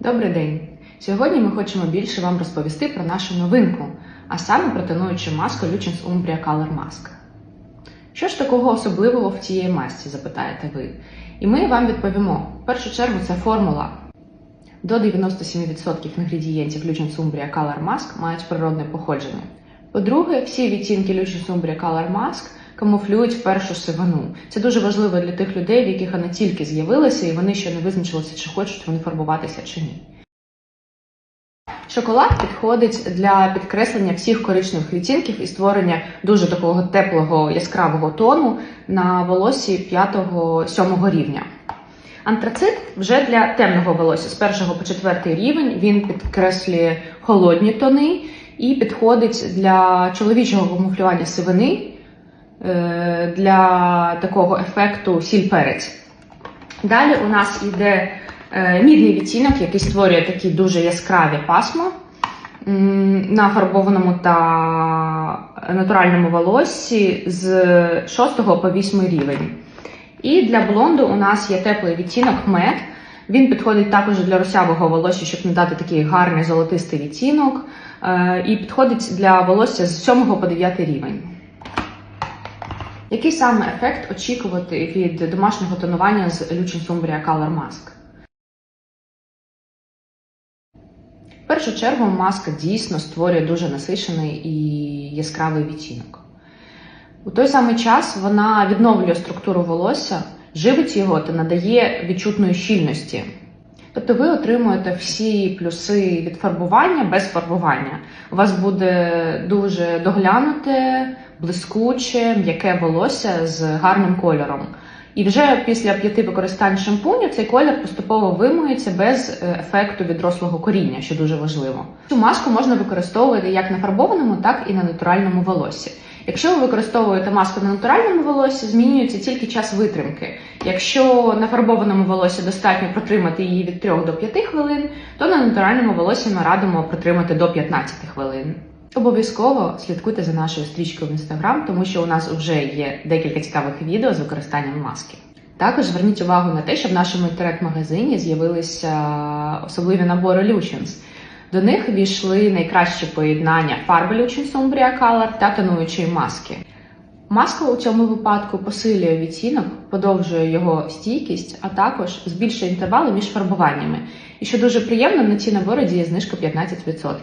Добрий день! Сьогодні ми хочемо більше вам розповісти про нашу новинку, а саме про тонуючу маску Luchens Umbria Color Mask. Що ж такого особливого в цій масці, запитаєте ви? І ми вам відповімо. В першу чергу це формула. До 97% інгредієнтів Luchens Umbria Color Mask мають природне походження. По-друге, всі відтінки Luchens Umbria Color Mask камуфлюють першу сивину. Це дуже важливо для тих людей, в яких вона тільки з'явилася, і вони ще не визначилися, чи хочуть вони фарбуватися чи ні. Шоколад підходить для підкреслення всіх коричневих відтінків і створення дуже такого теплого яскравого тону на волосі 5-7 рівня. Антрацит вже для темного волосся з 1 по 4 рівень він підкреслює холодні тони і підходить для чоловічого камуфлювання сивини для такого ефекту сіль-перець. Далі у нас йде е, мідний відтінок, який створює такі дуже яскраві пасма на фарбованому та натуральному волоссі з 6 по 8 рівень. І для блонду у нас є теплий відтінок мед. Він підходить також для русявого волосся, щоб надати такий гарний золотистий відтінок. Е, І підходить для волосся з 7 по 9 рівень. Який саме ефект очікувати від домашнього тонування з Luchens Umbria Color Mask? В першу чергу маска дійсно створює дуже насичений і яскравий відтінок. У той самий час вона відновлює структуру волосся, живить його та надає відчутної щільності. Тобто ви отримуєте всі плюси від фарбування без фарбування. У вас буде дуже доглянуте, блискуче, м'яке волосся з гарним кольором. І вже після п'яти використань шампуню цей колір поступово вимиється без е, ефекту відрослого коріння, що дуже важливо. Цю маску можна використовувати як на фарбованому, так і на натуральному волоссі. Якщо ви використовуєте маску на натуральному волоссі, змінюється тільки час витримки. Якщо на фарбованому волоссі достатньо протримати її від 3 до 5 хвилин, то на натуральному волоссі ми радимо протримати до 15 хвилин. Обов'язково слідкуйте за нашою стрічкою в інстаграм, тому що у нас вже є декілька цікавих відео з використанням маски. Також зверніть увагу на те, що в нашому інтернет-магазині з'явилися особливі набори Luchens. До них війшли найкращі поєднання фарбелючої Sombria Color та тонуючої маски. Маска у цьому випадку посилює відтінок, подовжує його стійкість, а також збільшує інтервали між фарбуваннями. І що дуже приємно, на ці набори діє знижка 15%.